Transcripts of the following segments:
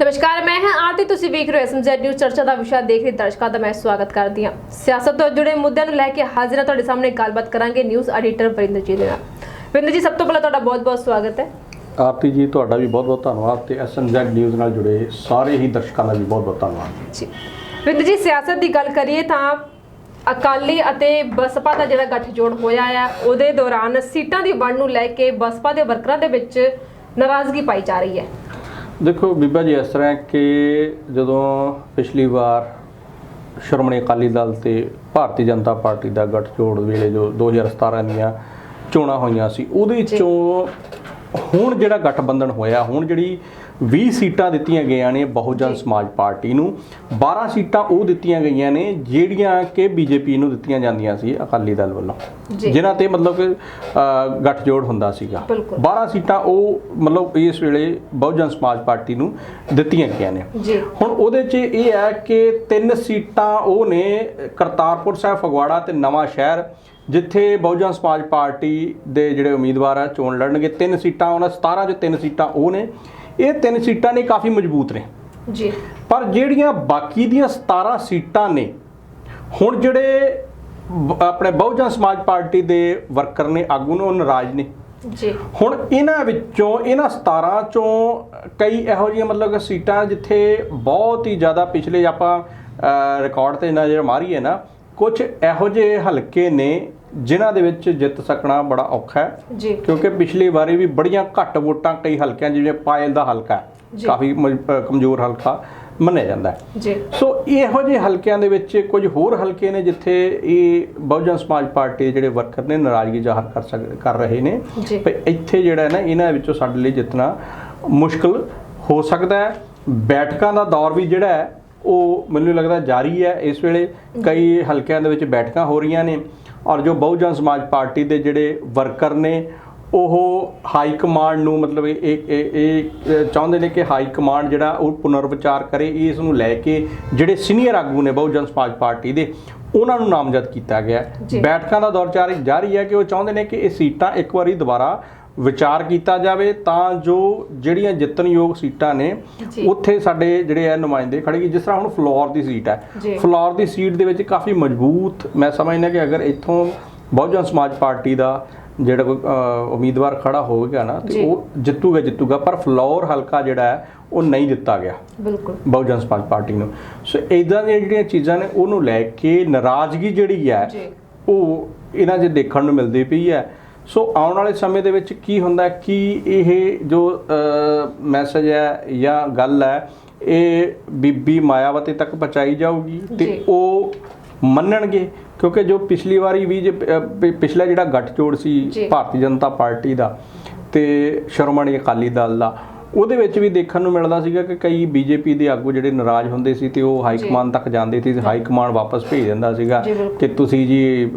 ਨਮਸਕਾਰ ਮੈਂ ਹਾਂ ਆਰਤੀ। ਤੁਸੀਂ ਵੇਖ ਰਹੇ ਹੋ ਐਸਐਮਜ਼ੈਡ ਨਿਊਜ਼ ਚਰਚਾ ਦਾ ਵਿਸ਼ਾ ਦੇਖ ਰਹੇ ਦਰਸ਼ਕਾਂ ਦਾ ਮੈਂ ਸਵਾਗਤ ਕਰਦੀ ਹਾਂ। ਸਿਆਸਤ ਤੋਂ ਜੁੜੇ ਮੁੱਦਿਆਂ ਨੂੰ ਲੈ ਕੇ ਹਾਜ਼ਰ ਹਾਂ ਤੁਹਾਡੇ ਸਾਹਮਣੇ ਗੱਲਬਾਤ ਕਰਾਂਗੇ ਨਿਊਜ਼ ਐਡੀਟਰ ਵਰਿੰਦਰ ਜੀ ਦੇ ਨਾਲ। ਵਰਿੰਦਰ ਜੀ ਸਭ ਤੋਂ ਪਹਿਲਾਂ ਤੁਹਾਡਾ ਬਹੁਤ-ਬਹੁਤ ਸਵਾਗਤ ਹੈ। ਆਰਤੀ ਜੀ ਤੁਹਾਡਾ ਵੀ ਬਹੁਤ ਬਹੁਤ ਧੰਨਵਾਦ ਤੇ ਐਸਐਨਜ਼ੈਡ ਨਿਊਜ਼ ਨਾਲ ਜੁੜੇ ਸਾਰੇ ਹੀ ਦਰਸ਼ਕਾਂ ਦਾ ਵੀ ਬਹੁਤ ਬਹੁਤ ਧੰਨਵਾਦ। ਜੀ। ਵਰਿੰਦਰ ਜੀ ਸਿਆਸਤ ਦੀ ਗੱਲ ਕਰੀਏ ਤਾਂ ਅਕਾਲੀ ਅਤੇ ਬਸਪਾ ਦਾ ਜਿਹੜਾ ਗੱਠਜੋੜ ਹੋਇਆ ਆ ਉਹਦੇ ਦੌਰਾਨ ਸੀਟਾਂ ਦੀ ਵੰਡ ਨੂੰ ਲੈ ਕੇ ਬਸਪਾ ਦੇ ਵਰਕਰਾਂ ਦੇ ਵਿੱਚ ਨਾਰਾਜ਼ਗੀ ਪਾਈ ਜਾ ਰਹੀ ਹੈ। ਦੇਖੋ ਬੀਬਾ ਜੀ ਇਸ ਤਰ੍ਹਾਂ ਕਿ ਜਦੋਂ ਪਿਛਲੀ ਵਾਰ ਸ਼੍ਰੋਮਣੀ ਅਕਾਲੀ ਦਲ ਤੇ ਭਾਰਤੀ ਜਨਤਾ ਪਾਰਟੀ ਦਾ ਗੱਠਜੋੜ ਵੇਲੇ ਜੋ 2017 ਦੀਆਂ ਚੋਣਾਂ ਹੋਈਆਂ ਸੀ ਉਹਦੇ। ਚੋਂ ਹੁਣ ਜਿਹੜਾ ਗਠਬੰਧਨ ਹੋਇਆ ਹੁਣ ਜਿਹੜੀ 20 ਸੀਟਾਂ ਦਿੱਤੀਆਂ ਗਈਆਂ ਨੇ ਬਹੁਜਨ। ਸਮਾਜ ਪਾਰਟੀ ਨੂੰ। 12 ਸੀਟਾਂ ਉਹ ਦਿੱਤੀਆਂ ਗਈਆਂ ਨੇ ਜਿਹੜੀਆਂ ਕਿ ਬੀਜੇਪੀ ਨੂੰ ਦਿੱਤੀਆਂ ਜਾਂਦੀਆਂ ਸੀ ਅਕਾਲੀ ਦਲ ਵੱਲੋਂ। ਜਿਨ੍ਹਾਂ ਤੇ ਮਤਲਬ ਕਿ ਗੱਠਜੋੜ ਹੁੰਦਾ ਸੀਗਾ। ਬਿਲਕੁਲ। 12 ਸੀਟਾਂ ਉਹ ਮਤਲਬ ਇਸ ਵੇਲੇ ਬਹੁਜਨ ਸਮਾਜ ਪਾਰਟੀ ਨੂੰ ਦਿੱਤੀਆਂ ਗਈਆਂ ਨੇ। ਹੁਣ ਉਹਦੇ 'ਚ ਇਹ ਹੈ ਕਿ ਤਿੰਨ ਸੀਟਾਂ ਉਹ ਨੇ ਕਰਤਾਰਪੁਰ ਸਾਹਿਬ ਫਗਵਾੜਾ ਤੇ ਨਵਾਂ ਸ਼ਹਿਰ ਜਿੱਥੇ ਬਹੁਜਨ ਸਮਾਜ ਪਾਰਟੀ ਦੇ ਜਿਹੜੇ ਉਮੀਦਵਾਰ ਆ ਚੋਣ ਲੜਨਗੇ। ਤਿੰਨ ਸੀਟਾਂ ਉਹਨਾਂ 17 ਚੋਂ ਤਿੰਨ ਸੀਟਾਂ ਉਹ ਨੇ। ਇਹ ਤਿੰਨ ਸੀਟਾਂ ਨੇ ਕਾਫੀ ਮਜ਼ਬੂਤ ਨੇ। ਜੀ। ਪਰ ਜਿਹੜੀਆਂ ਬਾਕੀ ਦੀਆਂ 17 ਸੀਟਾਂ ਨੇ ਹੁਣ ਜਿਹੜੇ ਆਪਣੇ ਬਹੁਜਨ ਸਮਾਜ ਪਾਰਟੀ ਦੇ ਵਰਕਰ ਨੇ ਆਗੂ ਨੇ ਉਹ ਨਾਰਾਜ਼ ਨੇ। ਜੀ। ਹੁਣ ਇਹਨਾਂ ਵਿੱਚੋਂ ਇਹਨਾਂ 17 ਚੋਂ ਕਈ ਇਹੋ ਜਿਹੀਆਂ ਮਤਲਬ ਕਿ ਸੀਟਾਂ ਜਿੱਥੇ ਬਹੁਤ ਹੀ ਜ਼ਿਆਦਾ ਪਿਛਲੇ ਆਪਾਂ ਰਿਕਾਰਡ ਤੇ ਨਜ਼ਰ ਮਾਰੀਏ ਨਾ ਕੁਝ ਇਹੋ ਜਿਹੇ ਹਲਕੇ ਨੇ ਜਿਨ੍ਹਾਂ ਦੇ ਵਿੱਚ ਜਿੱਤ ਸਕਣਾ ਬੜਾ ਔਖਾ ਹੈ। ਜੀ। ਕਿਉਂਕਿ ਪਿਛਲੀ ਵਾਰੀ ਵੀ ਬੜੀਆਂ ਘੱਟ ਵੋਟਾਂ ਕਈ ਹਲਕਿਆਂ ਜਿਵੇਂ ਪਾਇਲ ਦਾ ਹਲਕਾ। ਕਾਫੀ ਕਮਜ਼ੋਰ ਹਲਕਾ ਮੰਨਿਆ ਜਾਂਦਾ ਹੈ। ਜੀ। ਸੋ ਇਹੋ ਜਿਹੇ ਹਲਕਿਆਂ ਦੇ ਵਿੱਚ ਕੁਝ ਹੋਰ ਹਲਕੇ ਨੇ ਜਿੱਥੇ ਇਹ ਬਹੁਜਨ ਸਮਾਜ ਪਾਰਟੀ ਜਿਹੜੇ ਵਰਕਰ ਨੇ ਨਾਰਾਜ਼ਗੀ ਜ਼ਾਹਰ ਕਰ ਸਕ ਕਰ ਰਹੇ ਨੇ। ਵੀ ਇੱਥੇ ਜਿਹੜਾ ਹੈ ਨਾ ਇਹਨਾਂ ਵਿੱਚੋਂ ਸਾਡੇ ਲਈ ਜਿੱਤਣਾ ਮੁਸ਼ਕਲ ਹੋ ਸਕਦਾ ਹੈ। ਬੈਠਕਾਂ ਦਾ ਦੌਰ ਵੀ ਜਿਹੜਾ ਹੈ ਉਹ ਮੈਨੂੰ ਲੱਗਦਾ ਜਾਰੀ ਹੈ। ਇਸ ਵੇਲੇ ਕਈ ਹਲਕਿਆਂ ਦੇ ਵਿੱਚ ਬੈਠਕਾਂ ਹੋ ਰਹੀਆਂ ਨੇ ਔਰ ਜੋ ਬਹੁਜਨ ਸਮਾਜ ਪਾਰਟੀ ਦੇ ਜਿਹੜੇ ਵਰਕਰ ਨੇ ਉਹ ਹਾਈ ਕਮਾਂਡ ਨੂੰ ਮਤਲਬ ਇਹ ਇਹ- ਚਾਹੁੰਦੇ ਨੇ ਕਿ ਹਾਈ ਕਮਾਂਡ ਜਿਹੜਾ ਉਹ ਪੁਨਰ ਵਿਚਾਰ ਕਰੇ ਇਸ ਨੂੰ ਲੈ ਕੇ ਜਿਹੜੇ ਸੀਨੀਅਰ ਆਗੂ ਨੇ ਬਹੁਜਨ ਸਮਾਜ ਪਾਰਟੀ ਦੇ ਉਹਨਾਂ ਨੂੰ ਨਾਮਜ਼ਦ ਕੀਤਾ ਗਿਆ। ਬੈਠਕਾਂ ਦਾ ਦੌਰ ਜਾਰੀ ਹੈ ਕਿ ਉਹ ਚਾਹੁੰਦੇ ਨੇ ਕਿ ਇਹ ਸੀਟਾਂ ਇੱਕ ਵਾਰੀ ਦੁਬਾਰਾ ਵਿਚਾਰ ਕੀਤਾ ਜਾਵੇ ਤਾਂ ਜੋ ਜਿਹੜੀਆਂ ਜਿੱਤਣਯੋਗ ਸੀਟਾਂ ਨੇ। ਉੱਥੇ ਸਾਡੇ ਜਿਹੜੇ ਆ ਨੁਮਾਇੰਦੇ ਖੜੇਗੀ ਜਿਸ ਤਰ੍ਹਾਂ ਹੁਣ ਫਲੋਰ ਦੀ ਸੀਟ ਹੈ। ਫਲੋਰ ਦੀ ਸੀਟ ਦੇ ਵਿੱਚ ਕਾਫੀ ਮਜ਼ਬੂਤ ਮੈਂ ਸਮਝਦਾ ਕਿ ਅਗਰ ਇੱਥੋਂ ਬਹੁਜਨ ਸਮਾਜ ਪਾਰਟੀ ਦਾ ਜਿਹੜਾ ਕੋਈ ਉਮੀਦਵਾਰ ਖੜਾ ਹੋਵੇਗਾ ਨਾ ਤੇ। ਉਹ ਜਿੱਤੂਗਾ ਜਿੱਤੂਗਾ ਪਰ ਫਲੋਰ ਹਲਕਾ ਜਿਹੜਾ ਹੈ ਉਹ ਨਹੀਂ ਦਿੱਤਾ ਗਿਆ ਬਿਲਕੁਲ ਬਹੁਜਨ ਸਮਾਜ ਪਾਰਟੀ ਨੂੰ ਸੋ ਇਦਾਂ ਦੀਆਂ ਜਿਹੜੀਆਂ ਚੀਜ਼ਾਂ ਨੇ ਉਹਨੂੰ ਲੈ ਕੇ ਨਾਰਾਜ਼ਗੀ ਜਿਹੜੀ ਹੈ। ਉਹ ਇਹਨਾਂ 'ਚ ਦੇਖਣ ਨੂੰ ਮਿਲਦੀ ਪਈ ਹੈ ਸੋ ਆਉਣ ਵਾਲੇ ਸਮੇਂ ਦੇ ਵਿੱਚ ਕੀ ਹੁੰਦਾ ਕਿ ਇਹ ਜੋ ਮੈਸੇਜ ਹੈ ਜਾਂ ਗੱਲ ਹੈ ਇਹ ਬੀਬੀ ਮਾਇਆਵਤੀ ਤੱਕ ਪਹੁੰਚਾਈ ਜਾਊਗੀ ਤੇ। ਉਹ ਮੰਨਣਗੇ ਕਿਉਂਕਿ ਜੋ ਪਿਛਲੀ ਵਾਰੀ ਵੀ ਜੇ ਪਿਛਲਾ ਜਿਹੜਾ ਗੱਠਜੋੜ ਸੀ। ਭਾਰਤੀ ਜਨਤਾ ਪਾਰਟੀ ਦਾ ਤੇ ਸ਼੍ਰੋਮਣੀ ਅਕਾਲੀ ਦਲ ਦਾ ਉਹਦੇ ਵਿੱਚ ਵੀ ਦੇਖਣ ਨੂੰ ਮਿਲਦਾ ਸੀਗਾ ਕਿ ਕਈ ਬੀਜੇਪੀ ਦੇ ਆਗੂ ਜਿਹੜੇ ਨਾਰਾਜ਼ ਹੁੰਦੇ ਸੀ ਤੇ ਉਹ ਹਾਈ। ਕਮਾਂਡ ਤੱਕ ਜਾਂਦੇ ਸੀ ਹਾਈ ਕਮਾਂਡ ਵਾਪਸ ਭੇਜ ਦਿੰਦਾ ਸੀਗਾ। ਕਿ ਤੁਸੀਂ ਜੀ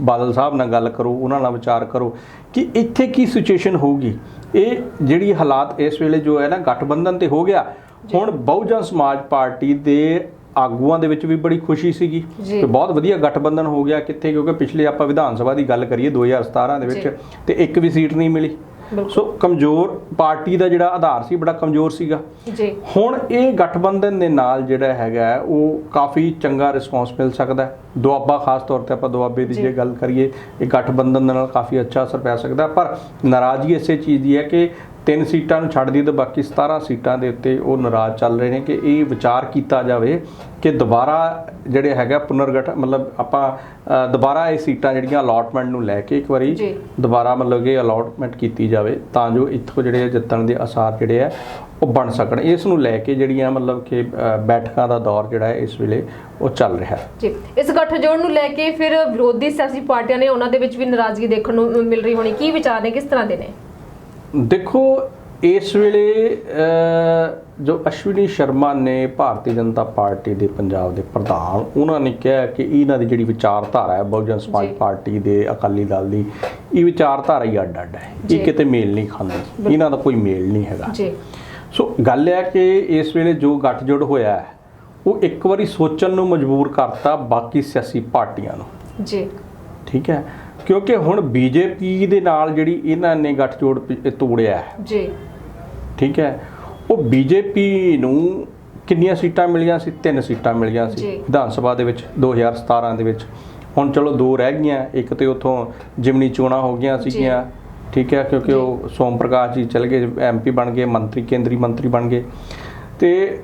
ਬਾਦਲ ਸਾਹਿਬ ਨਾਲ ਗੱਲ ਕਰੋ ਉਹਨਾਂ ਨਾਲ ਵਿਚਾਰ ਕਰੋ ਕਿ ਇੱਥੇ ਕੀ ਸਿਚੁਏਸ਼ਨ ਹੋਊਗੀ ਇਹ ਜਿਹੜੀ ਹਾਲਾਤ ਇਸ ਵੇਲੇ ਜੋ ਹੈ ਨਾ ਗਠਬੰਧਨ ਤੇ ਹੋ ਗਿਆ ਹੁਣ ਬਹੁਜਨ ਸਮਾਜ ਪਾਰਟੀ ਦੇ ਆਗੂਆਂ ਦੇ ਵਿੱਚ ਵੀ ਬੜੀ ਖੁਸ਼ੀ ਸੀਗੀ। ਕਿ ਬਹੁਤ ਵਧੀਆ ਗਠਬੰਧਨ ਹੋ ਗਿਆ ਕਿੱਥੇ ਕਿਉਂਕਿ ਪਿਛਲੇ ਆਪਾਂ ਵਿਧਾਨ ਸਭਾ ਦੀ ਗੱਲ ਕਰੀਏ 2017 ਦੇ ਵਿੱਚ। ਤੇ ਇੱਕ ਵੀ ਸੀਟ ਨਹੀਂ ਮਿਲੀ ਸੋ ਕਮਜ਼ੋਰ ਪਾਰਟੀ ਦਾ ਜਿਹੜਾ ਆਧਾਰ ਸੀ ਬੜਾ ਕਮਜ਼ੋਰ ਸੀਗਾ ਜੀ ਹੁਣ ਇਹ ਗਠਬੰਧਨ ਦੇ ਨਾਲ ਜਿਹੜਾ ਹੈਗਾ ਉਹ ਕਾਫੀ ਚੰਗਾ ਰਿਸਪੌਂਸ ਮਿਲ ਸਕਦਾ ਹੈ ਦੁਆਬਾ ਖਾਸ ਤੌਰ ਤੇ ਆਪਾਂ ਦੁਆਬੇ ਦੀ ਜੀ। ਗੱਲ ਕਰੀਏ ਇਹ ਗਠਬੰਧਨ ਦੇ ਨਾਲ ਕਾਫੀ ਅੱਛਾ ਅਸਰ ਪੈ ਸਕਦਾ। ਪਰ ਨਾਰਾਜ਼ਗੀ ਇਸੇ ਚੀਜ਼ ਦੀ ਹੈ ਕਿ ਤਿੰਨ ਸੀਟਾਂ ਨੂੰ ਛੱਡ ਦੀ ਤੇ ਬਾਕੀ 17 ਸੀਟਾਂ ਦੇ ਉੱਤੇ ਉਹ ਨਾਰਾਜ਼ ਚੱਲ ਰਹੇ ਨੇ ਕਿ ਇਹ ਵਿਚਾਰ ਕੀਤਾ ਜਾਵੇ ਕਿ ਦੁਬਾਰਾ ਜਿਹੜੇ ਹੈਗਾ ਪੁਨਰਗਠ ਮਤਲਬ ਆਪਾਂ ਦੁਬਾਰਾ ਇਹ ਸੀਟਾਂ ਜਿਹੜੀਆਂ ਅਲਾਟਮੈਂਟ ਨੂੰ ਲੈ ਕੇ ਇੱਕ ਵਾਰੀ। ਦੁਬਾਰਾ ਮਤਲਬ ਕਿ ਅਲਾਟਮੈਂਟ ਕੀਤੀ ਜਾਵੇ ਤਾਂ ਜੋ ਇੱਥੋਂ ਜਿਹੜੇ ਜਿੱਤਣ ਦੇ ਆਸਾਰ ਜਿਹੜੇ ਆ ਉਹ ਬਣ ਸਕਣ। ਇਸ ਨੂੰ ਲੈ ਕੇ ਜਿਹੜੀਆਂ ਮਤਲਬ ਕਿ ਬੈਠਕਾਂ ਦਾ ਦੌਰ ਜਿਹੜਾ ਹੈ ਇਸ ਵੇਲੇ ਉਹ ਚੱਲ ਰਿਹਾ ਹੈ। ਜੀ। ਇਸ ਗੱਠਜੋੜ ਨੂੰ ਲੈ ਕੇ ਫਿਰ ਵਿਰੋਧੀ ਸਿਆਸੀ ਪਾਰਟੀਆਂ ਨੇ ਉਹਨਾਂ ਦੇ ਵਿੱਚ ਵੀ ਨਾਰਾਜ਼ਗੀ ਦੇਖਣ ਨੂੰ ਮਿਲ ਰਹੀ ਹੋਣੀ। ਕੀ ਵਿਚਾਰ ਨੇ? ਕਿਸ ਤਰ੍ਹਾਂ ਦੇ ਨੇ? ਦੇਖੋ ਇਸ ਵੇਲੇ ਜੋ ਅਸ਼ਵਨੀ ਸ਼ਰਮਾ ਨੇ ਭਾਰਤੀ ਜਨਤਾ ਪਾਰਟੀ ਦੇ ਪੰਜਾਬ ਦੇ ਪ੍ਰਧਾਨ ਉਹਨਾਂ ਨੇ ਕਿਹਾ ਕਿ ਇਹਨਾਂ ਦੀ ਜਿਹੜੀ ਵਿਚਾਰਧਾਰਾ ਹੈ ਬਹੁਜਨ ਸਮਾਜ। ਪਾਰਟੀ ਦੇ ਅਕਾਲੀ ਦਲ ਦੀ ਇਹ ਵਿਚਾਰਧਾਰਾ ਹੀ ਅੱਡ ਅੱਡ ਹੈ। ਇਹ ਕਿਤੇ ਮੇਲ ਨਹੀਂ ਖਾਂਦੀ। ਇਹਨਾਂ ਦਾ ਕੋਈ ਮੇਲ ਨਹੀਂ ਹੈਗਾ। ਜੀ। ਸੋ ਗੱਲ ਇਹ ਹੈ ਕਿ ਇਸ ਵੇਲੇ ਜੋ ਗੱਠਜੋੜ ਹੋਇਆ ਹੈ ਉਹ ਇੱਕ ਵਾਰੀ ਸੋਚਣ ਨੂੰ ਮਜਬੂਰ ਕਰਤਾ ਬਾਕੀ ਸਿਆਸੀ ਪਾਰਟੀਆਂ ਨੂੰ। ਜੀ। ਠੀਕ ਹੈ? ਕਿਉਂਕਿ ਹੁਣ ਬੀਜੇਪੀ ਦੇ ਨਾਲ ਜਿਹੜੀ ਇਹਨਾਂ ਨੇ ਗੱਠਜੋੜ ਤੋੜਿਆ ਹੈ। ਜੀ। ਠੀਕ ਹੈ। ਉਹ ਬੀਜੇਪੀ ਨੂੰ ਕਿੰਨੀਆਂ ਸੀਟਾਂ ਮਿਲੀਆਂ ਸੀ? ਤਿੰਨ ਸੀਟਾਂ ਮਿਲੀਆਂ ਸੀ। ਵਿਧਾਨ ਸਭਾ ਦੇ ਵਿੱਚ 2017 ਦੇ ਵਿੱਚ। ਹੁਣ ਚਲੋ ਦੋ ਰਹਿ ਗਈਆਂ। ਇੱਕ ਤੇ ਉਥੋਂ ਜਿਮਨੀ ਚੋਣਾਂ ਹੋ ਗਈਆਂ ਸੀਗੀਆਂ। ਠੀਕ ਹੈ ਕਿਉਂਕਿ ਉਹ ਸੋਮ ਪ੍ਰਕਾਸ਼ ਜੀ ਚਲੇ ਗਏ ਐਮਪੀ ਬਣ ਗਏ ਮੰਤਰੀ ਕੇਂਦਰੀ ਮੰਤਰੀ ਬਣ ਗਏ। ਤੇ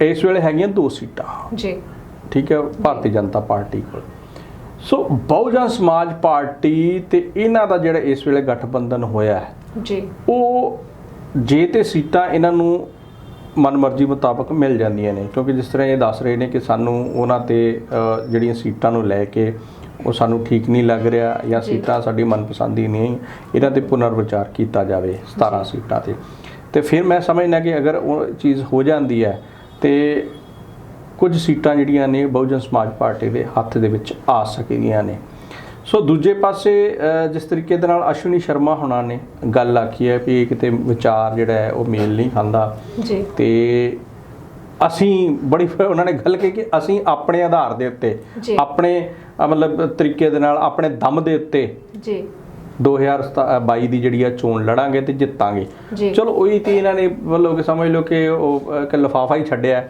ਇਸ ਵੇਲੇ ਹੈਗੀਆਂ ਦੋ ਸੀਟਾਂ। ਜੀ। ਠੀਕ ਹੈ ਭਾਰਤੀ ਜਨਤਾ ਪਾਰਟੀ ਕੋਲ। ਸੋ ਬਹੁਜਨ ਸਮਾਜ ਪਾਰਟੀ ਤੇ ਇਹਨਾਂ ਦਾ ਜਿਹੜਾ ਇਸ ਵੇਲੇ ਗਠਬੰਧਨ ਹੋਇਆ ਹੈ ਜੀ। ਉਹ ਜੇ ਤੇ ਸੀਟਾਂ ਇਹਨਾਂ ਨੂੰ ਮਨਮਰਜ਼ੀ ਮੁਤਾਬਕ ਮਿਲ ਜਾਂਦੀਆਂ ਨੇ ਕਿਉਂਕਿ ਜਿਸ ਤਰ੍ਹਾਂ ਇਹ ਦੱਸ ਰਹੇ ਨੇ ਕਿ ਸਾਨੂੰ ਉਹਨਾਂ ਤੇ ਜਿਹੜੀਆਂ ਸੀਟਾਂ ਨੂੰ ਲੈ ਕੇ ਉਹ ਸਾਨੂੰ ਠੀਕ ਨਹੀਂ ਲੱਗ ਰਿਹਾ ਜਾਂ। ਸੀਟਾਂ ਸਾਡੀ ਮਨਪਸੰਦ ਨਹੀਂ ਇਹਨਾਂ ਤੇ ਪੁਨਰ ਵਿਚਾਰ ਕੀਤਾ ਜਾਵੇ 17 ਸੀਟਾਂ ਤੇ। ਤੇ ਫਿਰ ਮੈਂ ਸਮਝਦਾ ਕਿ ਅਗਰ ਉਹ ਚੀਜ਼ ਹੋ ਜਾਂਦੀ ਹੈ ਤੇ ਕੁਝ ਸੀਟਾਂ ਜਿਹੜੀਆਂ ਨੇ ਬਹੁਜਨ ਸਮਾਜ ਪਾਰਟੀ ਦੇ ਹੱਥ ਦੇ ਵਿੱਚ ਆ ਸਕਦੀਆਂ ਨੇ। ਸੋ ਦੂਜੇ ਪਾਸੇ ਜਿਸ ਤਰੀਕੇ ਦੇ ਨਾਲ ਅਸ਼ਵਨੀ ਸ਼ਰਮਾ ਹੁਣਾਂ ਨੇ ਗੱਲ ਆਖੀ ਹੈ ਵੀ ਕਿਤੇ ਵਿਚਾਰ ਜਿਹੜਾ ਹੈ ਉਹ ਮੇਲ ਨਹੀਂ ਖਾਂਦਾ। ਜੀ। ਤੇ ਅਸੀਂ ਬੜੀ ਉਹਨਾਂ ਨੇ ਗੱਲ ਕਹੀ ਕਿ ਅਸੀਂ ਆਪਣੇ ਆਧਾਰ ਦੇ ਉੱਤੇ। ਆਪਣੇ ਮਤਲਬ ਤਰੀਕੇ ਦੇ ਨਾਲ ਆਪਣੇ ਦਮ ਦੇ ਉੱਤੇ ਜੀ। 2022 ਦੀ ਜਿਹੜੀ ਆ ਚੋਣ ਲੜਾਂਗੇ ਤੇ ਜਿੱਤਾਂਗੇ। ਚਲੋ ਉਹੀ ਤੇ ਇਹਨਾਂ ਨੇ ਮਤਲਬ ਕਿ ਸਮਝ ਲਓ ਕਿ ਉਹ ਇੱਕ ਲਿਫਾਫਾ ਹੀ ਛੱਡਿਆ।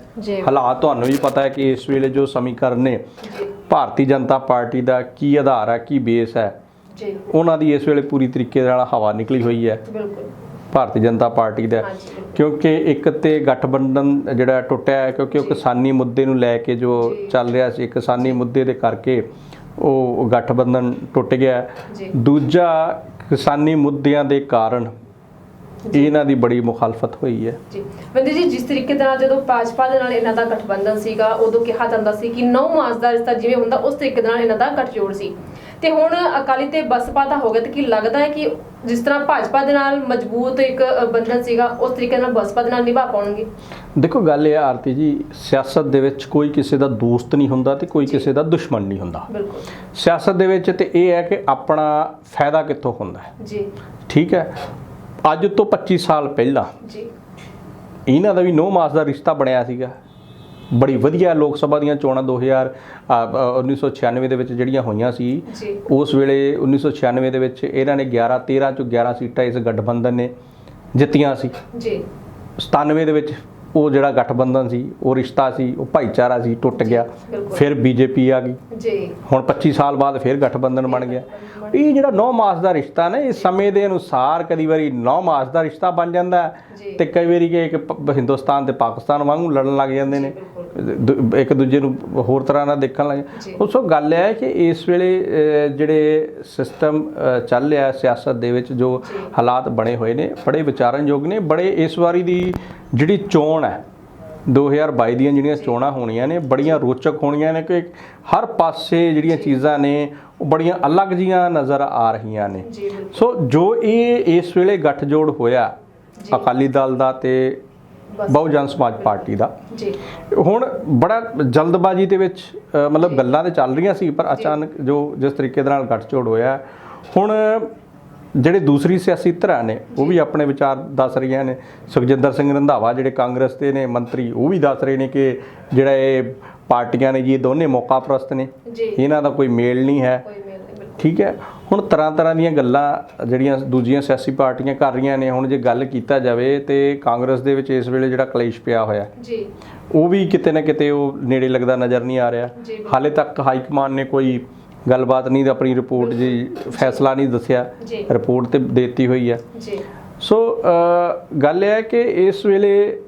ਹਾਲਾਤ ਤੁਹਾਨੂੰ ਵੀ ਪਤਾ ਹੈ ਕਿ ਇਸ ਵੇਲੇ ਜੋ ਸਮੀਕਰਨ ਨੇ ਭਾਰਤੀ ਜਨਤਾ ਪਾਰਟੀ ਦਾ ਕੀ ਆਧਾਰ ਹੈ ਕੀ ਬੇਸ ਹੈ ਜੀ ਉਹਨਾਂ ਦੀ ਇਸ ਵੇਲੇ ਪੂਰੀ ਤਰੀਕੇ ਨਾਲ ਹਵਾ ਨਿਕਲੀ ਹੋਈ ਹੈ ਬਿਲਕੁਲ ਭਾਰਤੀ ਜਨਤਾ ਪਾਰਟੀ ਦਾ। ਕਿਉਂਕਿ ਇੱਕ ਤੇ ਗਠਬੰਧਨ ਜਿਹੜਾ ਟੁੱਟਿਆ ਹੈ ਕਿਉਂਕਿ ਉਹ। ਕਿਸਾਨੀ ਮੁੱਦੇ ਨੂੰ ਲੈ ਕੇ ਜੀ। ਚੱਲ ਰਿਹਾ ਸੀ ਕਿਸਾਨੀ ਮੁੱਦੇ ਦੇ ਕਰਕੇ ਉਹ ਗਠਬੰਧਨ ਟੁੱਟ ਗਿਆ। ਦੂਜਾ ਕਿਸਾਨੀ ਮੁੱਦਿਆਂ ਦੇ ਕਾਰਨ ਇਹਨਾਂ ਦੀ ਬੜੀ ਮੁਖਾਲਫਤ ਹੋਈ ਹੈ। ਜੀ। ਬੰਦੇ ਜੀ ਜਿਸ ਤਰੀਕੇ ਦੇ ਨਾਲ ਜਦੋਂ ਭਾਜਪਾ ਦੇ ਨਾਲ ਇਹਨਾਂ ਦਾ ਗਠਬੰਧਨ ਸੀਗਾ ਉਦੋਂ ਕਿਹਾ ਜਾਂਦਾ ਸੀ ਕਿ ਨੌ ਮਾਸ ਦਾ ਰਿਸ਼ਤਾ ਜਿਵੇਂ ਹੁੰਦਾ ਉਸ ਤਰੀਕੇ ਨਾਲ ਇਹਨਾਂ ਦਾ ਗੱਠਜੋੜ ਸੀ। ਤੇ ਹੁਣ ਅਕਾਲੀ ਤੇ ਬਸਪਾ ਦਾ ਹੋ ਗਿਆ ਤੇ ਕੀ ਲੱਗਦਾ ਹੈ ਕਿ ਜਿਸ ਤਰ੍ਹਾਂ ਭਾਜਪਾ ਦੇ ਨਾਲ ਮਜ਼ਬੂਤ ਇੱਕ ਬੰਧਨ ਸੀਗਾ ਉਸ ਤਰੀਕੇ ਨਾਲ ਬਸਪਾ ਦੇ ਨਾਲ ਨਿਭਾ ਪਾਉਣਗੇ? ਦੇਖੋ ਗੱਲ ਇਹ ਆਰਤੀ ਜੀ ਸਿਆਸਤ ਦੇ ਵਿੱਚ ਕੋਈ ਕਿਸੇ ਦਾ ਦੋਸਤ ਨਹੀਂ ਹੁੰਦਾ ਤੇ ਕੋਈ ਕਿਸੇ ਦਾ ਦੁਸ਼ਮਣ ਨਹੀਂ ਹੁੰਦਾ। ਬਿਲਕੁਲ। ਸਿਆਸਤ ਦੇ ਵਿੱਚ ਤੇ ਇਹ ਹੈ ਕਿ ਆਪਣਾ ਫਾਇਦਾ ਕਿੱਥੋਂ ਹੁੰਦਾ ਹੈ? ਜੀ। ਠੀਕ ਹੈ? ਅੱਜ ਤੋਂ 25 ਸਾਲ ਪਹਿਲਾਂ ਜੀ। ਇਹਨਾਂ ਦਾ ਵੀ 9 ਮਾਸ ਦਾ ਰਿਸ਼ਤਾ ਬਣਿਆ ਸੀਗਾ। ਬੜੀ ਵਧੀਆ ਲੋਕ ਸਭਾ ਦੀਆਂ ਚੋਣਾਂ 2000 ਅ, ਅ, 1996 ਦੇ ਵਿੱਚ ਜਿਹੜੀਆਂ ਹੋਈਆਂ ਸੀ ਉਸ ਵੇਲੇ 1996 ਦੇ ਵਿੱਚ ਇਹਨਾਂ ਨੇ 11 13 ਚੋਂ 11 ਸੀਟਾਂ ਇਸ ਗਠਬੰਧਨ ਨੇ ਜਿੱਤੀਆਂ ਸੀ। ਜੀ। 97 ਦੇ ਵਿੱਚ ਉਹ ਜਿਹੜਾ ਗਠਬੰਧਨ ਸੀ ਉਹ ਰਿਸ਼ਤਾ ਸੀ ਉਹ ਭਾਈਚਾਰਾ ਸੀ ਟੁੱਟ ਗਿਆ। ਫਿਰ ਬੀਜੇਪੀ ਆ ਗਈ। ਜੀ। ਹੁਣ 25 ਸਾਲ ਬਾਅਦ ਫਿਰ ਗਠਬੰਧਨ ਬਣ ਗਿਆ। ਇਹ ਜਿਹੜਾ 9 ਮਾਸ ਦਾ ਰਿਸ਼ਤਾ ਨਾ ਇਹ ਸਮੇਂ ਦੇ ਅਨੁਸਾਰ ਕਦੀ ਵਾਰੀ 9 ਮਾਸ ਦਾ ਰਿਸ਼ਤਾ ਬਣ ਜਾਂਦਾ। ਤੇ ਕਈ ਵਾਰੀ ਕਿ ਇੱਕ ਹਿੰਦੁਸਤਾਨ ਤੇ ਪਾਕਿਸਤਾਨ ਵਾਂਗੂ ਲੜਨ ਲੱਗ ਜਾਂਦੇ ਨੇ ਇੱਕ ਦੂਜੇ ਨੂੰ ਹੋਰ ਤਰ੍ਹਾਂ ਨਾਲ ਦੇਖਣ ਲੱਗ। ਉਸ ਤੋਂ ਗੱਲ ਇਹ ਹੈ ਕਿ ਇਸ ਵੇਲੇ ਜਿਹੜੇ ਸਿਸਟਮ ਚੱਲ ਰਿਹਾ ਸਿਆਸਤ ਦੇ ਵਿੱਚ ਜੀ। ਹਾਲਾਤ ਬਣੇ ਹੋਏ ਨੇ ਬੜੇ ਵਿਚਾਰਨਯੋਗ ਨੇ ਬੜੇ ਇਸ ਵਾਰੀ ਦੀ ਜਿਹੜੀ ਚੋਣ ਹੈ 2022 ਦੀਆਂ ਜਿਹੜੀਆਂ ਚੋਣਾਂ ਹੋਣੀਆਂ ਨੇ ਬੜੀਆਂ ਰੋਚਕ ਹੋਣੀਆਂ ਨੇ ਕਿ ਹਰ ਪਾਸੇ ਜਿਹੜੀਆਂ ਚੀਜ਼ਾਂ ਨੇ ਉਹ ਬੜੀਆਂ ਅਲੱਗ ਜੀਆਂ ਨਜ਼ਰ ਆ ਰਹੀਆਂ ਨੇ। ਸੋ ਜੋ ਇਹ ਇਸ ਵੇਲੇ ਗੱਠਜੋੜ ਹੋਇਆ। ਅਕਾਲੀ ਦਲ ਦਾ ਤੇ। ਬਹੁਜਨ ਸਮਾਜ ਪਾਰਟੀ ਦਾ। ਜੀ। ਹੁਣ ਬੜਾ ਜਲਦਬਾਜ਼ੀ ਦੇ ਵਿੱਚ ਮਤਲਬ ਗੱਲਾਂ ਤੇ ਚੱਲ ਰਹੀਆਂ ਸੀ ਪਰ ਅਚਾਨਕ ਜੋ ਜਿਸ ਤਰੀਕੇ ਦੇ ਨਾਲ ਗੱਠਜੋੜ ਹੋਇਆ ਹੁਣ ਜਿਹੜੇ ਦੂਸਰੀ ਸਿਆਸੀ ਧਿਰਾਂ ਨੇ ਉਹ ਵੀ ਆਪਣੇ ਵਿਚਾਰ ਦੱਸ ਰਹੀਆਂ ਨੇ। ਸੁਖਜਿੰਦਰ ਸਿੰਘ ਰੰਧਾਵਾ ਜਿਹੜੇ ਕਾਂਗਰਸ ਦੇ ਨੇ ਮੰਤਰੀ ਉਹ ਵੀ ਦੱਸ ਰਹੇ ਨੇ ਕਿ ਜਿਹੜਾ ਇਹ ਪਾਰਟੀਆਂ ਨੇ ਜੀ ਇਹ ਦੋਨੇ ਮੌਕਾ ਪ੍ਰਸਤ ਨੇ। ਇਹਨਾਂ ਦਾ ਕੋਈ ਮੇਲ ਨਹੀਂ ਹੈ। ਕੋਈ ਮੇਲ ਨਹੀਂ ਬਿਲਕੁਲ। ਠੀਕ ਹੈ। ਹੁਣ ਤਰ੍ਹਾਂ ਤਰ੍ਹਾਂ ਦੀਆਂ ਗੱਲਾਂ ਜਿਹੜੀਆਂ ਦੂਜੀਆਂ ਸਿਆਸੀ ਪਾਰਟੀਆਂ ਕਰ ਰਹੀਆਂ ਨੇ ਹੁਣ ਜੇ ਗੱਲ ਕੀਤਾ ਜਾਵੇ ਤੇ ਕਾਂਗਰਸ ਦੇ ਵਿੱਚ ਇਸ ਵੇਲੇ ਜਿਹੜਾ ਕਲੇਸ਼ ਪਿਆ ਹੋਇਆ। ਜੀ। ਉਹ ਵੀ ਕਿਤੇ ਨਾ ਕਿਤੇ ਉਹ ਨੇੜੇ ਲੱਗਦਾ ਨਜ਼ਰ ਨਹੀਂ ਆ ਰਿਹਾ। ਹਾਲੇ ਤੱਕ ਹਾਈ ਕਮਾਂਡ ਨੇ ਕੋਈ ਗੱਲਬਾਤ ਨਹੀਂ ਆਪਣੀ ਰਿਪੋਰਟ ਜੀ ਫੈਸਲਾ ਨਹੀਂ ਦੱਸਿਆ। ਰਿਪੋਰਟ ਤੇ ਦੇਤੀ ਹੋਈ ਹੈ। ਜੀ। ਸੋ ਗੱਲ ਇਹ ਹੈ ਕਿ ਇਸ ਵੇਲੇ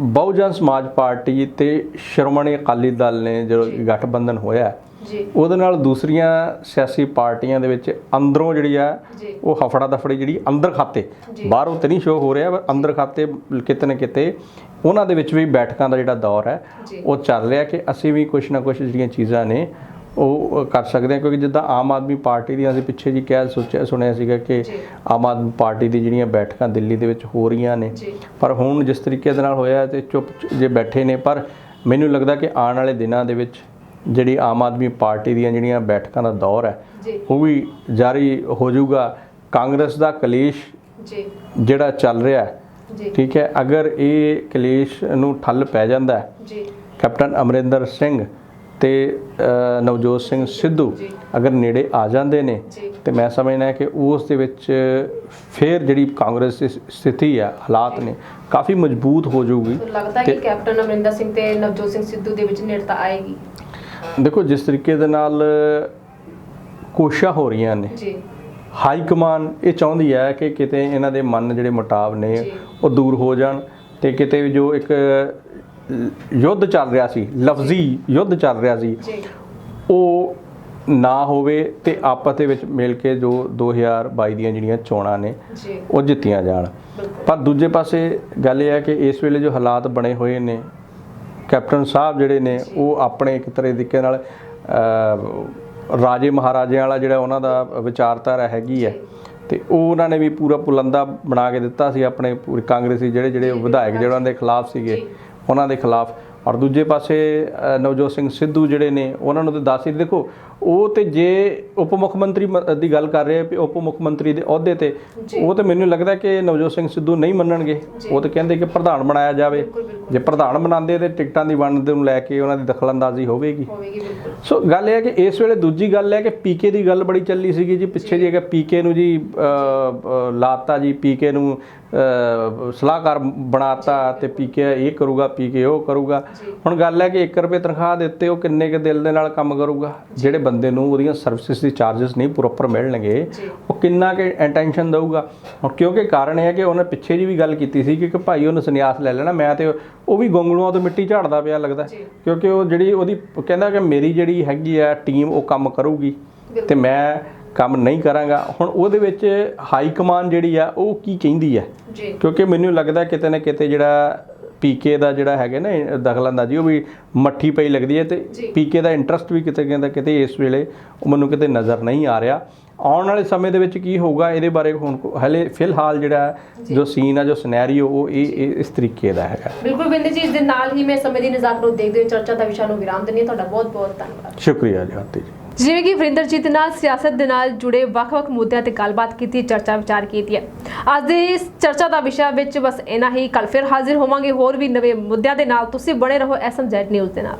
ਬਹੁਜਨ ਸਮਾਜ ਪਾਰਟੀ ਤੇ ਸ਼੍ਰੋਮਣੀ ਅਕਾਲੀ ਦਲ ਨੇ ਜੋ ਜੀ। ਗਠਬੰਧਨ ਹੋਇਆ ਜੀ ਉਹਦੇ ਨਾਲ ਦੂਸਰੀਆਂ ਸਿਆਸੀ ਪਾਰਟੀਆਂ ਦੇ ਵਿੱਚ ਅੰਦਰੋਂ ਜਿਹੜੀ ਆ ਉਹ ਹਫੜਾ ਦਫੜੀ ਜਿਹੜੀ ਅੰਦਰ ਖਾਤੇ। ਬਾਹਰੋਂ ਤੇ ਨਹੀਂ ਸ਼ੋ ਹੋ ਰਿਹਾ ਪਰ ਅੰਦਰ ਖਾਤੇ ਕਿਤੇ ਨਾ ਕਿਤੇ ਉਹਨਾਂ ਦੇ ਵਿੱਚ ਵੀ ਬੈਠਕਾਂ ਦਾ ਜਿਹੜਾ ਦੌਰ ਹੈ। ਉਹ ਚੱਲ ਰਿਹਾ ਕਿ ਅਸੀਂ ਵੀ ਕੁਝ ਨਾ ਕੁਝ ਜਿਹੜੀਆਂ ਚੀਜ਼ਾਂ ਨੇ ਉਹ ਕਰ ਸਕਦੇ ਹਾਂ ਕਿਉਂਕਿ ਜਿੱਦਾਂ ਆਮ ਆਦਮੀ ਪਾਰਟੀ ਦੀਆਂ ਅਸੀਂ ਪਿੱਛੇ ਜੀ ਕਹਿ ਸੋਚਿਆ ਸੁਣਿਆ ਸੀਗਾ ਕਿ। ਆਮ ਆਦਮੀ ਪਾਰਟੀ ਦੀ ਜਿਹੜੀਆਂ ਬੈਠਕਾਂ ਦਿੱਲੀ ਦੇ ਵਿੱਚ ਹੋ ਰਹੀਆਂ ਨੇ ਪਰ ਹੁਣ ਜਿਸ ਤਰੀਕੇ ਦੇ ਨਾਲ ਹੋਇਆ ਤੇ ਚੁੱਪ ਜੇ ਬੈਠੇ ਨੇ ਪਰ ਮੈਨੂੰ ਲੱਗਦਾ ਕਿ ਆਉਣ ਵਾਲੇ ਦਿਨਾਂ ਦੇ ਵਿੱਚ ਜਿਹੜੀ ਆਮ ਆਦਮੀ ਪਾਰਟੀ ਦੀਆਂ ਜਿਹੜੀਆਂ ਬੈਠਕਾਂ ਦਾ ਦੌਰ ਹੈ ਉਹ ਵੀ ਜਾਰੀ ਹੋ ਜਾਊਗਾ। ਕਾਂਗਰਸ ਦਾ ਕਲੇਸ਼ ਜੀ। ਜਿਹੜਾ ਚੱਲ ਰਿਹਾ ਹੈ ਠੀਕ ਹੈ ਅਗਰ ਇਹ ਕਲੇਸ਼ ਨੂੰ ਠੱਲ ਪੈ ਜਾਂਦਾ ਹੈ ਜੀ। ਕੈਪਟਨ ਅਮਰਿੰਦਰ ਸਿੰਘ ਤੇ ਨਵਜੋਤ ਸਿੰਘ ਸਿੱਧੂ। ਅਗਰ ਨੇੜੇ ਆ ਜਾਂਦੇ ਨੇ ਤੇ ਮੈਂ ਸਮਝਦਾ ਕਿ ਉਸ ਦੇ ਵਿੱਚ ਫਿਰ ਜਿਹੜੀ ਕਾਂਗਰਸ ਦੀ ਸਥਿਤੀ ਆ ਹਾਲਾਤ ਨੇ ਕਾਫੀ ਮਜ਼ਬੂਤ ਹੋ ਜਾਊਗੀ ਲੱਗਦਾ ਕਿ ਕੈਪਟਨ ਅਮਰਿੰਦਰ ਸਿੰਘ ਤੇ ਨਵਜੋਤ ਸਿੰਘ ਸਿੱਧੂ ਦੇ ਵਿੱਚ ਨੇੜਤਾ ਆਏਗੀ ਦੇਖੋ ਜਿਸ ਤਰੀਕੇ ਦੇ ਨਾਲ ਕੋਸ਼ਿਸ਼ਾਂ ਹੋ ਰਹੀਆਂ ਨੇ ਜੀ ਹਾਈ ਕਮਾਨ ਇਹ ਚਾਹੁੰਦੀ ਹੈ ਕਿ ਕਿਤੇ ਇਹਨਾਂ ਦੇ ਮਨ ਜਿਹੜੇ ਮੁਟਾਵ ਨੇ। ਉਹ ਦੂਰ ਹੋ ਜਾਣ ਤੇ ਕਿਤੇ ਵੀ ਜੋ ਇੱਕ ਯੁੱਧ ਚੱਲ ਰਿਹਾ ਸੀ ਲਫ਼ਜ਼ੀ ਯੁੱਧ ਚੱਲ ਰਿਹਾ ਸੀ। ਉਹ ਨਾ ਹੋਵੇ ਤੇ ਆਪਸ ਦੇ ਵਿੱਚ ਮਿਲ ਕੇ ਜੋ 2022 ਦੀਆਂ ਜਿਹੜੀਆਂ ਚੋਣਾਂ ਨੇ ਉਹ ਜਿੱਤੀਆਂ ਜਾਣ। ਪਰ ਦੂਜੇ ਪਾਸੇ ਗੱਲ ਇਹ ਹੈ ਕਿ ਇਸ ਵੇਲੇ ਜੋ ਹਾਲਾਤ ਬਣੇ ਹੋਏ ਨੇ ਕੈਪਟਨ ਸਾਹਿਬ ਜਿਹੜੇ ਨੇ ਉਹ ਆਪਣੇ ਇੱਕ ਤਰ੍ਹਾਂ ਤਰੀਕੇ ਨਾਲ ਰਾਜੇ ਮਹਾਰਾਜਿਆਂ ਵਾਲਾ ਜਿਹੜਾ ਉਹਨਾਂ ਦਾ ਵਿਚਾਰਧਾਰਾ ਹੈਗੀ ਹੈ ਤੇ ਉਹ ਉਹਨਾਂ ਨੇ ਵੀ ਪੂਰਾ ਪੁਲੰਦਾ ਬਣਾ ਕੇ ਦਿੱਤਾ ਸੀ ਆਪਣੇ ਪੂਰੇ ਕਾਂਗਰਸੀ ਜਿਹੜੇ ਜਿਹੜੇ ਵਿਧਾਇਕ ਜਿਹੜੇ ਉਹਨਾਂ ਦੇ ਖਿਲਾਫ ਸੀਗੇ। ਉਹਨਾਂ ਦੇ ਖਿਲਾਫ ਔਰ ਦੂਜੇ ਪਾਸੇ ਨਵਜੋਤ ਸਿੰਘ ਸਿੱਧੂ ਜਿਹੜੇ ਨੇ, ਉਹਨਾਂ ਨੂੰ ਤਾਂ ਦੱਸ ਹੀ ਦੇਖੋ ਉਹ ਤੇ ਜੇ ਉਪ ਮੁੱਖ ਮੰਤਰੀ ਦੀ ਗੱਲ ਕਰ ਰਹੇ ਆ ਉਪ ਮੁੱਖ ਮੰਤਰੀ ਦੇ ਅਹੁਦੇ ਤੇ। ਉਹ ਤੇ ਮੈਨੂੰ ਲੱਗਦਾ ਕਿ ਨਵਜੋਤ ਸਿੰਘ ਸਿੱਧੂ ਨਹੀਂ ਮੰਨਣਗੇ। ਉਹ ਤੇ ਕਹਿੰਦੇ ਕਿ ਪ੍ਰਧਾਨ ਬਣਾਇਆ ਜਾਵੇ। ਜੇ ਪ੍ਰਧਾਨ ਬਣਾਉਂਦੇ ਤੇ ਟਿਕਟਾਂ ਦੀ ਵੰਡ ਨੂੰ ਲੈ ਕੇ ਉਹਨਾਂ ਦੀ ਦਖਲਅੰਦਾਜ਼ੀ ਹੋਵੇਗੀ। ਸੋ ਗੱਲ ਇਹ ਹੈ ਕਿ ਇਸ ਵੇਲੇ ਦੂਜੀ ਗੱਲ ਹੈ ਕਿ ਪੀਕੇ ਦੀ ਗੱਲ ਬੜੀ ਚੱਲੀ ਸੀਗੀ ਜੀ। ਪਿੱਛੇ ਜੇ। ਕਿ ਪੀਕੇ ਨੂੰ ਜੀ ਲਾਤਾ ਜੀ ਪੀਕੇ ਨੂੰ ਸਲਾਹਕਾਰ ਬਣਾਤਾ ਤੇ ਪੀਕੇ ਇਹ ਕਰੂਗਾ ਪੀਕੇ ਉਹ ਕਰੂਗਾ। ਹੁਣ ਗੱਲ ਹੈ ਕਿ 1 ਰੁਪਏ ਤਨਖਾਹ ਦਿੱਤੇ ਉਹ ਕਿੰਨੇ ਕੁ ਦਿਲ ਦੇ ਨਾਲ ਕੰਮ ਕਰੂਗਾ? ਜਿਹੜੇ ਬੰਦੇ ਨੂੰ ਉਹਦੀਆਂ ਸਰਵਿਸਿਜ਼ ਦੀ ਚਾਰजेस ਨਹੀਂ ਪ੍ਰੋਪਰ ਮਿਲਣਗੇ ਉਹ ਕਿੰਨਾ ਕਿ ਅਟੈਂਸ਼ਨ ਦਊਗਾ? ਕਿਉਂਕਿ ਕਾਰਨ ਇਹ ਹੈ ਕਿ ਉਹਨੇ ਪਿੱਛੇ ਜੀ ਵੀ ਗੱਲ ਕੀਤੀ ਸੀ ਕਿ ਭਾਈ ਉਹਨੇ ਸੰਨਿਆਸ ਲੈ ਲੈਣਾ ਮੈਂ ਤੇ ਉਹ ਵੀ ਗੋਂਗਲੂਆਂ ਤੋਂ ਮਿੱਟੀ ਝਾੜਦਾ ਪਿਆ ਲੱਗਦਾ। ਕਿਉਂਕਿ ਉਹ ਜਿਹੜੀ ਉਹਦੀ ਕਹਿੰਦਾ ਕਿ ਮੇਰੀ ਜਿਹੜੀ ਹੈਗੀ ਆ ਟੀਮ ਉਹ ਕੰਮ ਕਰੂਗੀ ਤੇ ਮੈਂ ਕੰਮ ਨਹੀਂ ਕਰਾਂਗਾ। ਹੁਣ ਉਹਦੇ ਵਿੱਚ ਹਾਈ ਕਮਾਨ ਜਿਹੜੀ ਆ ਉਹ ਕੀ ਕਹਿੰਦੀ ਜੀ। ਕਿਉਂਕਿ ਮੈਨੂੰ ਲੱਗਦਾ ਕਿਤੇ ਨਾ ਕਿਤੇ ਜਿਹੜਾ ਪੀਕੇ ਦਾ ਜਿਹੜਾ ਹੈਗਾ ਨਾ ਇਹ ਦਖਲਅੰਦਾਜ਼ੀ ਉਹ ਵੀ ਮੱਠੀ ਪਈ ਲੱਗਦੀ ਹੈ ਤੇ। ਪੀਕੇ ਦਾ ਇੰਟਰਸਟ ਵੀ ਕਿਤੇ ਕਹਿੰਦਾ ਕਿਤੇ ਇਸ ਵੇਲੇ ਉਹ ਮੈਨੂੰ ਕਿਤੇ ਨਜ਼ਰ ਨਹੀਂ ਆ ਰਿਹਾ। ਆਉਣ ਵਾਲੇ ਸਮੇਂ ਦੇ ਵਿੱਚ ਕੀ ਹੋਊਗਾ ਇਹਦੇ ਬਾਰੇ ਹੁਣ ਹਲੇ ਫਿਲਹਾਲ ਜਿਹੜਾ ਜੋ। ਸੀਨ ਆ ਜੋ ਸਿਨੈਰੀਓ ਉਹ ਇਹ ਇਸ ਤਰੀਕੇ ਦਾ ਹੈਗਾ। ਬਿਲਕੁਲ ਬਿੰਦਰ ਜੀ ਇਸ ਦੇ ਨਾਲ ਹੀ ਮੈਂ ਸਮੇਂ ਦੀ ਨਜ਼ਾਕਤ ਨੂੰ ਦੇਖਦੇ ਹੋਏ ਚਰਚਾ ਦਾ ਵਿਸ਼ਾ ਨੂੰ ਵਿਰਾਮ ਦਿੰਦੀ ਹਾਂ। ਤੁਹਾਡਾ ਬਹੁਤ ਬਹੁਤ ਧੰਨਵਾਦ। ਸ਼ੁਕਰੀਆ ਜੀ ਆਰਤੀ ਜੀ। ਜਿਵੇਂ ਕਿ ਵਰਿੰਦਰਜੀਤ ਨਾਲ ਸਿਆਸਤ ਦੇ ਨਾਲ ਜੁੜੇ ਵੱਖ-ਵੱਖ ਮੁੱਦਿਆਂ ਤੇ ਗੱਲਬਾਤ ਕੀਤੀ, ਚਰਚਾ ਵਿਚਾਰ ਕੀਤੀ ਹੈ। ਅੱਜ ਦੀ ਇਸ ਚਰਚਾ ਦਾ ਵਿਸ਼ਾ ਵਿੱਚ ਬਸ ਇਨਾ ਹੀ। ਕੱਲ ਫਿਰ ਹਾਜ਼ਰ ਹੋਵਾਂਗੇ ਹੋਰ ਵੀ ਨਵੇਂ ਮੁੱਦਿਆਂ ਦੇ ਨਾਲ। ਤੁਸੀਂ ਬਣੇ ਰਹੋ ਐਸਐਮਜ਼ੈਡ ਨਿਊਜ਼ ਦੇ ਨਾਲ।